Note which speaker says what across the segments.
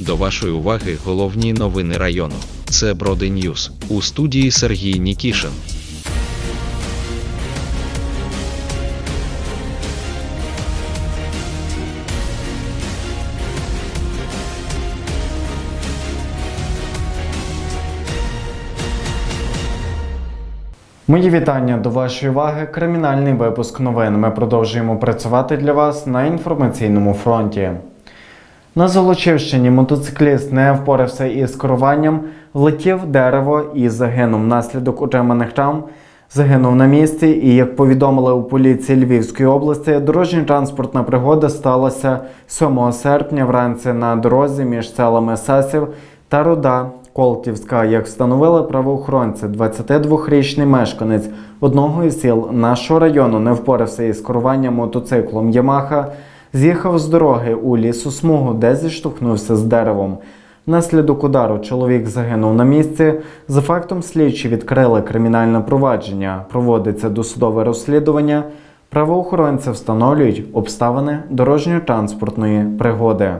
Speaker 1: До вашої уваги головні новини району. Це Броди Ньюс у студії Сергій Нікішин.
Speaker 2: Мої вітання до вашої уваги. Кримінальний випуск новин. Ми продовжуємо працювати для вас на інформаційному фронті. На Золочівщині мотоцикліст не впорався із керуванням, влетів дерево і загинув. Внаслідок отриманих травм загинув на місці. І як повідомили у поліції Львівської області, дорожньо-транспортна пригода сталася 7 серпня вранці на дорозі між селами Сасів та Руда. Колтівська, як встановили правоохоронці, 22-річний мешканець одного із сіл нашого району не впорався із керуванням мотоциклом Ямаха, з'їхав з дороги у лісосмугу, де зіштовхнувся з деревом. Внаслідок удару чоловік загинув на місці. За фактом слідчі відкрили кримінальне провадження. Проводиться досудове розслідування. Правоохоронці встановлюють обставини дорожньо-транспортної пригоди.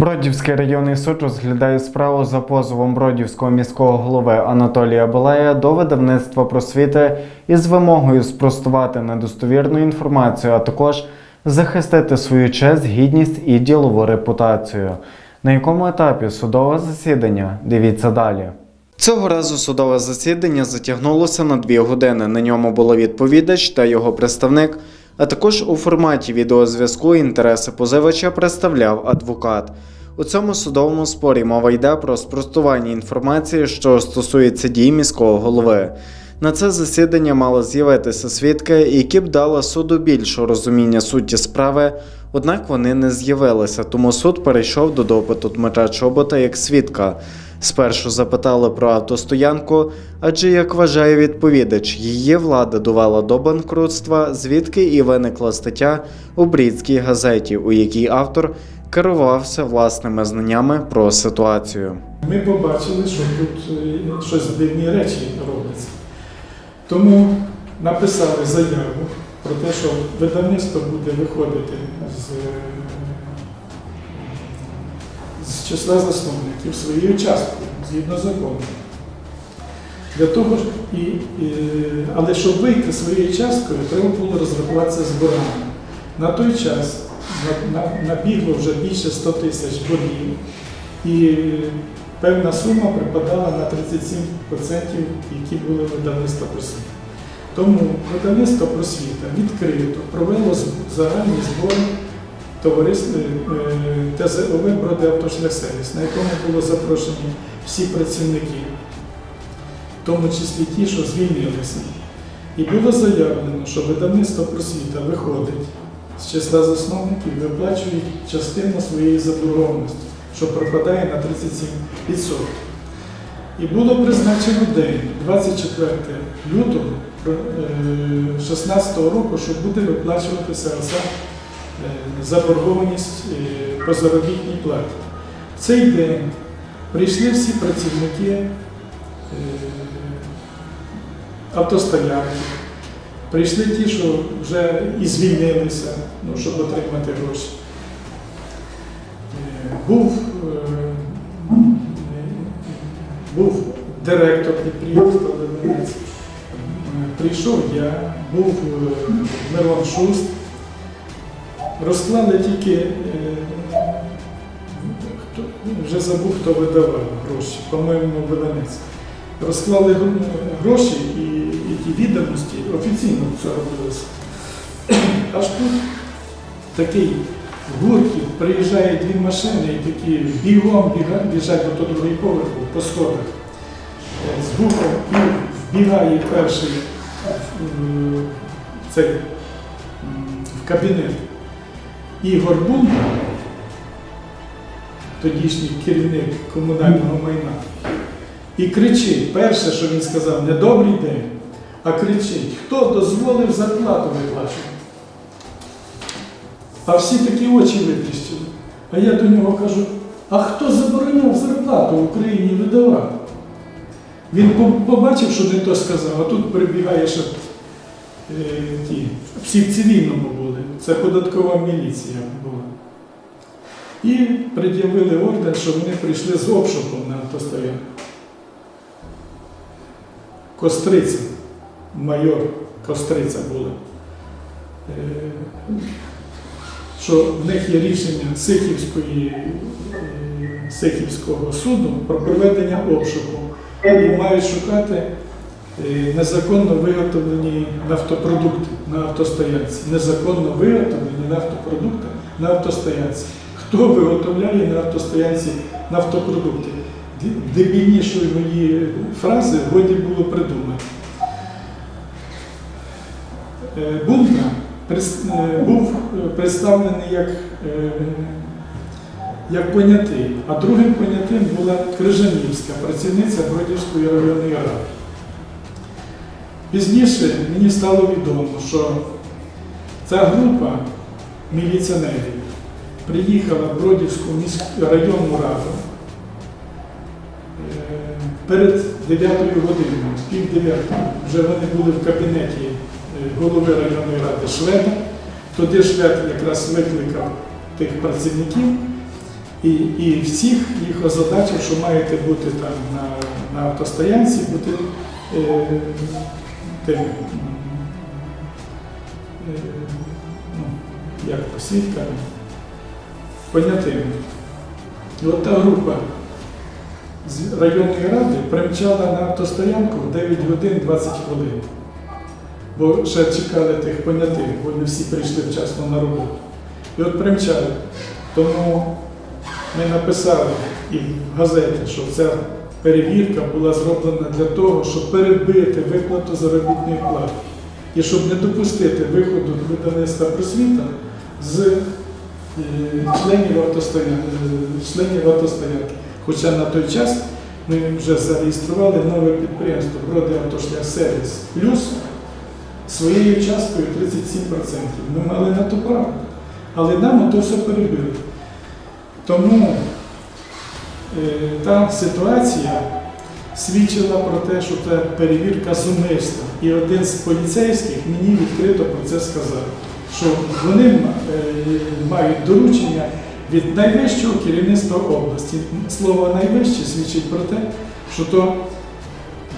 Speaker 2: Бродівський районний суд розглядає справу за позовом Бродівського міського голови Анатолія Балея до видавництва просвіти із вимогою спростувати недостовірну інформацію, а також захистити свою честь, гідність і ділову репутацію. На якому етапі судове засідання? Дивіться далі. Цього разу судове засідання затягнулося на дві години. На ньому було відповідач та його представник, а також у форматі відеозв'язку інтереси позивача представляв адвокат. У цьому судовому спорі мова йде про спростування інформації, що стосується дій міського голови. На це засідання мали з'явитися свідки, які б дали суду більше розуміння суті справи, однак вони не з'явилися, тому суд перейшов до допиту Дмитра Чобота як свідка. Спершу запитали про автостоянку, адже, як вважає відповідач, її влада довела до банкрутства, звідки і виникла стаття у брідській газеті, у якій автор керувався власними знаннями про ситуацію.
Speaker 3: Ми побачили, що тут е, щось дивні речі робляться. Тому написали заяву про те, що видавництво буде виходити з, з числа засновників своєю часткою згідно закону. Для того ж і, і, але щоб вийти своєю часткою, треба було розрахуватися з боргами. На той час на- на- набігло вже більше 100 тисяч боргів, і певна сума припадала на 37%, які були видавництва просвіти. Тому видавництво просвіта відкрито провело загальні збори товариства е, ТЗОВ Автошляхсервіс, на якому було запрошені всі працівники, в тому числі ті, що звільнилися. І було заявлено, що видавництво просвіта виходить з числа засновників і виплачують частину своєї заборгованості, що пропадає на 37%. І було призначено день 24 лютого 2016 року, що буде виплачуватися оця е, заборгованість е, по заробітній платі. В цей день прийшли всі працівники е, автостоянки, прийшли ті, що вже і звільнилися, ну, щоб отримати гроші. Е, Був, е, був директор підприємства Левенець, Е, прийшов я, був е, Мирон Шуст, розклали тільки, е, вже забув, хто видавав гроші, по-моєму, Левенець. Розклали гроші і, і ті відомості офіційно це робилося. Аж тут такий гуркіт, приїжджає дві машини і такі бігом біжать до того другий поверху по сходах. Е, З гуком і вбігає перший в цей, в кабінет. Ігор Бунда, тодішній керівник комунального майна, і кричить, перше, що він сказав, не добрий день, а кричить, хто дозволив зарплату виплачувати. А всі такі очі витріщили. А я до нього кажу, а хто забороняв зарплату в Україні видавати? Він побачив, що не то сказав, а тут прибігає, що е, ті, всі в цивільному були. Це податкова міліція була. І пред'явили ордер, що вони прийшли з обшуком на автостоянку. Костриця, майор Костриця були. Е, Що в них є рішення Сихівської, е, Сихівського суду про проведення обшуку і мають шукати незаконно виготовлені нафтопродукти на автостоянці. Незаконно виготовлені нафтопродукти на автостоянці. Хто виготовляє на автостоянці нафтопродукти? Дебільнішої фрази годі було придумати. Е, прис- е, був представлений як, е, як понятий, а другим понятим була Крижанівська, працівниця Бродівської районної ради. Пізніше мені стало відомо, що ця група міліціонерів приїхала в Бродівську районну раду е, перед 9 годиною, пів 9 вже вони були в кабінеті е, голови районної ради Шведа. Туди Швед якраз викликав тих працівників і, і всіх їх озадачив, що маєте бути там на, на автостоянці, бути е, е, ну, як посвідками, понятими. І от та група з районної ради примчала на автостоянку в 9 годин 20 хвилин. Бо ще чекали тих понятих, бо не всі прийшли вчасно на роботу. І от примчали. Тому ми написали і в газеті, що ця перевірка була зроблена для того, щоб перебити виплату заробітної плати. І щоб не допустити виходу видавництва просвіта з е, членів автостоянки, членів автостоянки. Хоча на той час ми вже зареєстрували нове підприємство Броди Автошлях Сервіс Плюс своєю часткою 37%. Ми мали на то право. Але нам ото все перебили. Тому е, та ситуація свідчила про те, що це перевірка зумисна. І один з поліцейських мені відкрито про це сказав, що вони е, мають доручення від найвищого керівництва області. Слово найвище свідчить про те, що то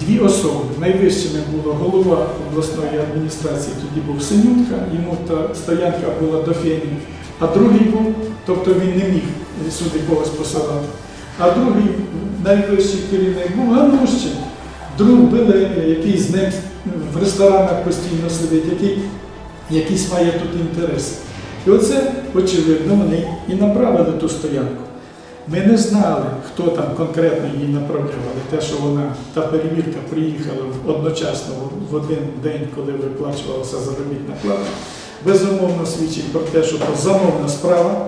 Speaker 3: дві особи. Найвищими було голова обласної адміністрації, тоді був Синютка, йому та стоянка була до Фені, а другий був, тобто він не міг сюди когось посилати. А другий найвищий керівник був Ганущин. Друг були, який з ним в ресторанах постійно сидить, який якийсь має тут інтерес. І оце, очевидно, вони і направили ту стоянку. Ми не знали, хто там конкретно її направляв, але те, що вона, та перевірка приїхала одночасно в- один день, коли виплачувалася заробітна плата, безумовно свідчить про те, що це замовна справа,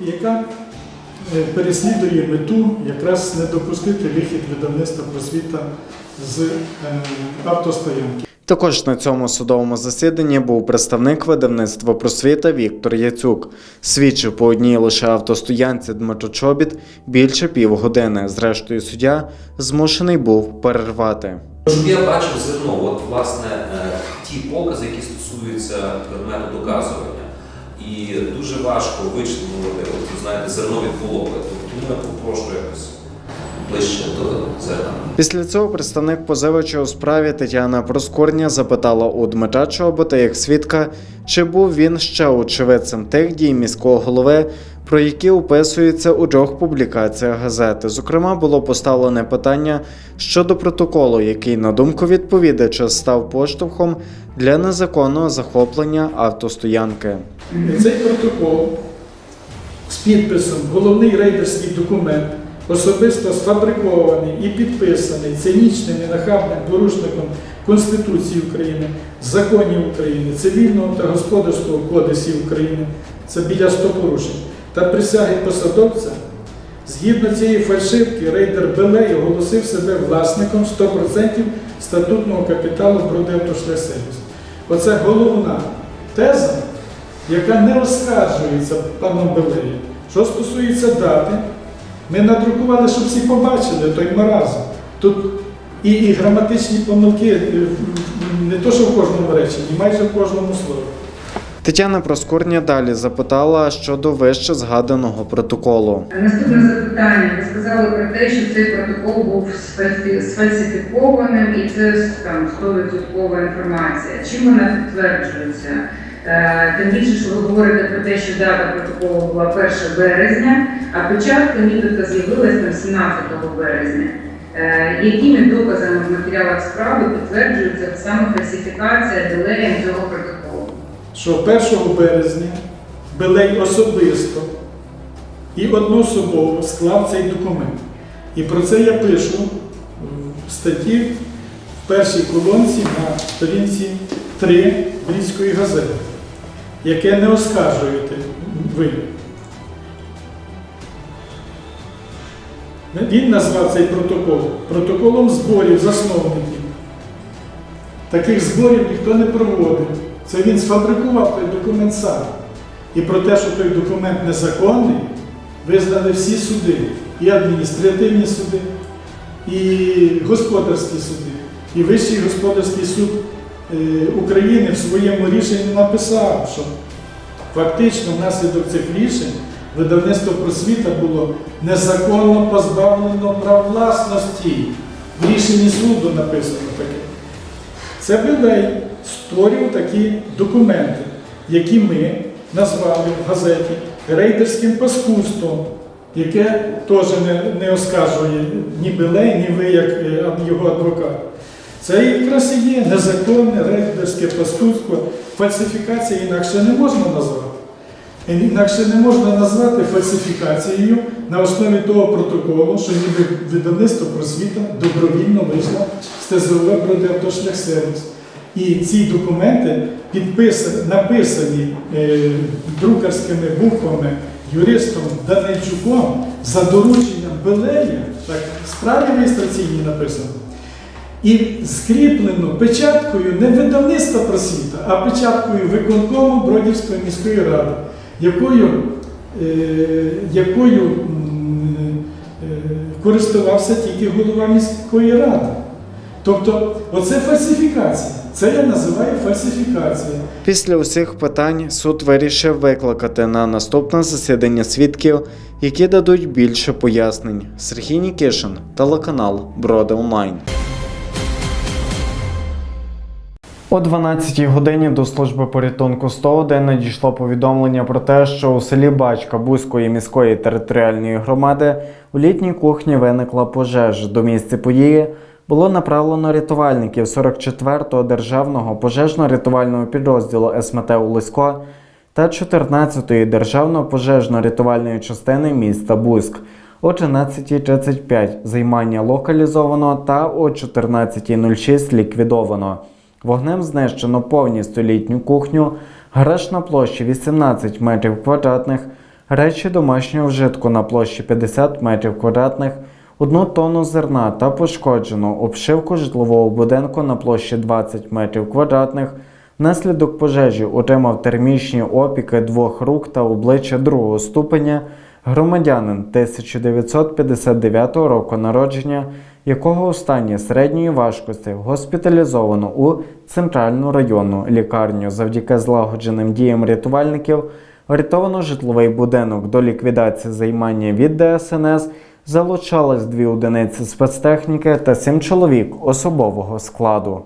Speaker 3: яка переслідує мету якраз не допустити вихід видавництва просвіта з е, автостоянки.
Speaker 2: Також на цьому судовому засіданні був представник видавництва просвіта Віктор Яцюк. Свідчив по одній лише автостоянці Дмитро Чобіт більше півгодини. Зрештою, суддя змушений був перервати.
Speaker 4: Щоб я бачив зерно, от власне е, ті покази, які стосуються предмету доказування. І дуже важко вичленувати, знаєте, зерно від полови. Тому я попрошу якось ближче до зерна.
Speaker 2: Після цього представник позивача у справі Тетяна Проскурня запитала у Дмитра Чобота як свідка, чи був він ще очевидцем тих дій міського голови, про які описуються у трьох публікаціях газети. Зокрема, було поставлене питання щодо протоколу, який, на думку відповідача, став поштовхом для незаконного захоплення автостоянки.
Speaker 3: Цей протокол з підписом головний рейдерський документ, особисто сфабрикований і підписаний цинічним і нахабним порушником Конституції України, законів України, цивільного та господарського кодексів України, це біля 100 порушень, та присяги посадовця. Згідно цієї фальшивки, рейдер Белей оголосив себе власником 100% статутного капіталу Бродевтошлесервіс. Оце головна теза, яка не оскаржується паном Белеєм. Що стосується дати, ми надрукували, щоб всі побачили той маразм. Тут і, і граматичні помилки е, не то, що в кожному реченні, майже в кожному слові.
Speaker 2: Тетяна Проскурня далі запитала щодо вище згаданого протоколу.
Speaker 5: Наступне запитання. Ви сказали про те, що цей протокол був сфальсифікованим і це там 100% інформація. Чим вона підтверджується? Е, Тим більше, що ви говорите про те, що дата протоколу була 1 березня, а печатка нібито з'явилась там 17 березня. Е, Якими доказами в матеріалах справи підтверджується саме фальсифікація делеєм цього протоколу?
Speaker 3: що 1 березня Белей особисто і одноособово склав цей документ. І про це я пишу в статті в першій колонці на сторінці 3 Брідської газети, яке не оскаржуєте ви. Він назвав цей протокол протоколом зборів засновників. Таких зборів ніхто не проводив. Це він сфабрикував той документ сам. І про те, що той документ незаконний, визнали всі суди, і адміністративні суди, і господарські суди. І Вищий господарський суд України в своєму рішенні написав, що фактично внаслідок цих рішень видавництво просвіта було незаконно позбавлено прав власності. В рішенні суду написано таке. Це Білей створював такі документи, які ми назвали в газеті рейдерським паскудством, яке теж не, не оскаржує ні Білей, ні ви, як е, його адвокат. Це якраз і є незаконне рейдерське паскудство, фальсифікація інакше не можна назвати. Інакше не можна назвати фальсифікацією на основі того протоколу, що ніби видавництво просвіта добровільно вийшло з ТЗОВ проти автошляхсервіс. І ці документи підписані, написані е, друкарськими буквами юристом Данильчуком за дорученням Белея, так в справі реєстраційній написано. І скріплено печаткою не видавництва просвіта, а печаткою виконкому Бродівської міської ради, якою, е, якою е, користувався тільки голова міської ради. Тобто, оце фальсифікація. Це я називаю фальсифікація.
Speaker 2: Після усіх питань суд вирішив викликати на наступне засідання свідків, які дадуть більше пояснень. Сергій Нікішин, телеканал Броди Онлайн. О 12 годині до служби порятунку 101 надійшло повідомлення про те, що у селі Бачка Бузької міської територіальної громади у літній кухні виникла пожежа. До місця події було направлено рятувальників 44-го державного пожежно-рятувального підрозділу СМТ Улисько та 14-ї державної пожежно-рятувальної частини міста Бузьк. О 13.35 займання локалізовано та о 14.06 ліквідовано. Вогнем знищено повністю літню кухню, гараж на площі 18 метрів квадратних, речі домашнього вжитку на площі 50 метрів квадратних, одну тонну зерна та пошкоджено обшивку житлового будинку на площі 20 метрів квадратних. Внаслідок пожежі отримав термічні опіки двох рук та обличчя другого ступеня громадянин 1959 року народження, якого у стані середньої важкості госпіталізовано у центральну районну лікарню завдяки злагодженим діям рятувальників. Врятовано житловий будинок до ліквідації займання від ДСНС. Залучались дві одиниці спецтехніки та сім чоловік особового складу.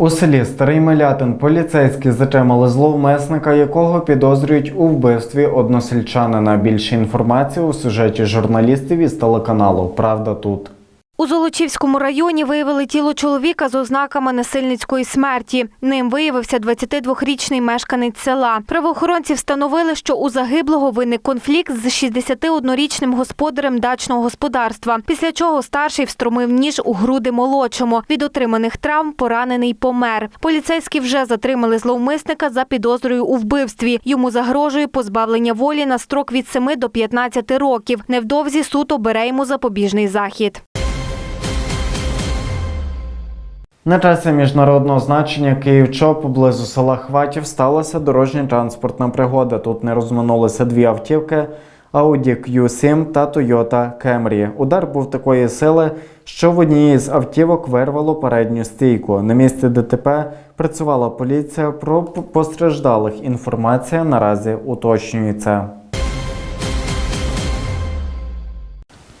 Speaker 2: У селі Старий Милятин поліцейські затримали зловмисника, якого підозрюють у вбивстві односельчанина. Більше інформації у сюжеті журналістів із телеканалу Правда тут.
Speaker 6: У Золочівському районі виявили тіло чоловіка з ознаками насильницької смерті. Ним виявився 22-річний мешканець села. Правоохоронці встановили, що у загиблого виник конфлікт з 61-річним господарем дачного господарства, після чого старший встромив ніж у груди молодшому. Від отриманих травм поранений помер. Поліцейські вже затримали зловмисника за підозрою у вбивстві. Йому загрожує позбавлення волі на строк від 7 до 15 років. Невдовзі суд обере йому запобіжний захід.
Speaker 2: На трасі міжнародного значення Київ-Чоп поблизу села Хватів сталася дорожньо-транспортна пригода. Тут не розминулися дві автівки, Audi Q7 та Toyota Camry. Удар був такої сили, що в одній з автівок вирвало передню стійку. На місці ДТП працювала поліція. Про постраждалих інформація наразі уточнюється.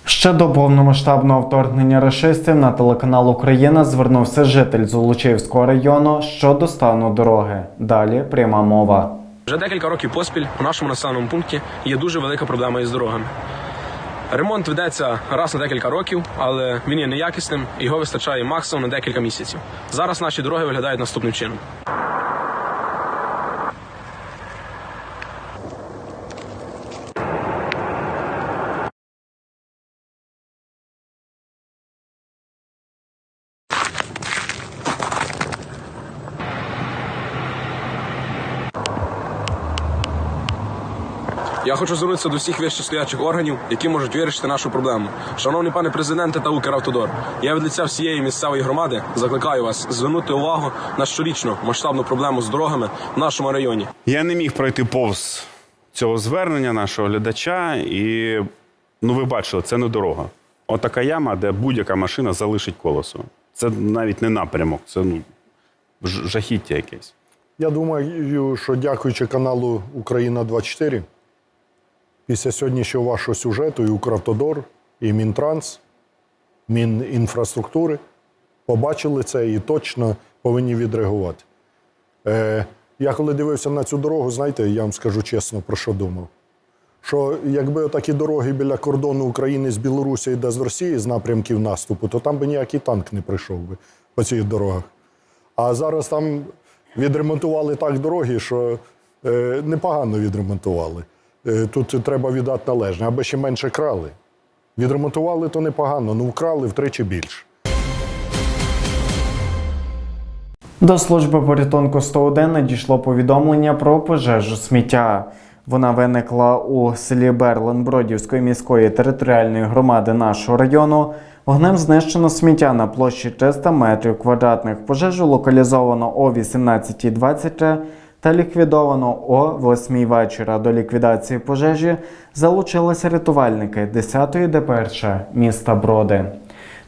Speaker 2: Ще до повномасштабного вторгнення рашистів на телеканал Україна звернувся житель Золочівського району щодо стану дороги. Далі пряма мова.
Speaker 7: Вже декілька років поспіль у нашому населеному пункті є дуже велика проблема із дорогами. Ремонт ведеться раз на декілька років, але він є неякісним і його вистачає максимум на декілька місяців. Зараз наші дороги виглядають наступним чином. Я хочу звернутися до всіх вищестоячих органів, які можуть вирішити нашу проблему. Шановний пане президенте та Укравтодор, я від лиця всієї місцевої громади закликаю вас звернути увагу на щорічну масштабну проблему з дорогами в нашому районі.
Speaker 8: Я не міг пройти повз цього звернення нашого глядача, і ну ви бачили, це не дорога. Отака яма, де будь-яка машина залишить колесо. Це навіть не напрямок, це ну, жахіття якесь.
Speaker 9: Я думаю, що дякуючи каналу Україна 24 після сьогоднішнього вашого сюжету і Укравтодор, і Мінтранс, Мінінфраструктури побачили це і точно повинні відреагувати. Е, я коли дивився на цю дорогу, знаєте, я вам скажу чесно, про що думав. Що якби такі дороги біля кордону України з Білорусі йде з Росії з напрямків наступу, то там би ніякий танк не прийшов би по цих дорогах. А зараз там відремонтували так дороги, що е, непогано відремонтували. Е, тут треба віддати належне, аби ще менше крали. Відремонтували то непогано, ну вкрали втричі більше.
Speaker 2: До служби порятунку 101 надійшло повідомлення про пожежу сміття. Вона виникла у селі Берлин Бродівської міської територіальної громади нашого району. Вогнем знищено сміття на площі 300 метрів квадратних. Пожежу локалізовано о 18.23 та ліквідовано о 8 вечора. До ліквідації пожежі залучилися рятувальники 10-ї ДПРЧ міста Броди.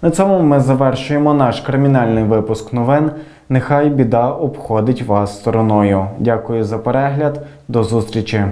Speaker 2: На цьому ми завершуємо наш кримінальний випуск новин. Нехай біда обходить вас стороною. Дякую за перегляд. До зустрічі.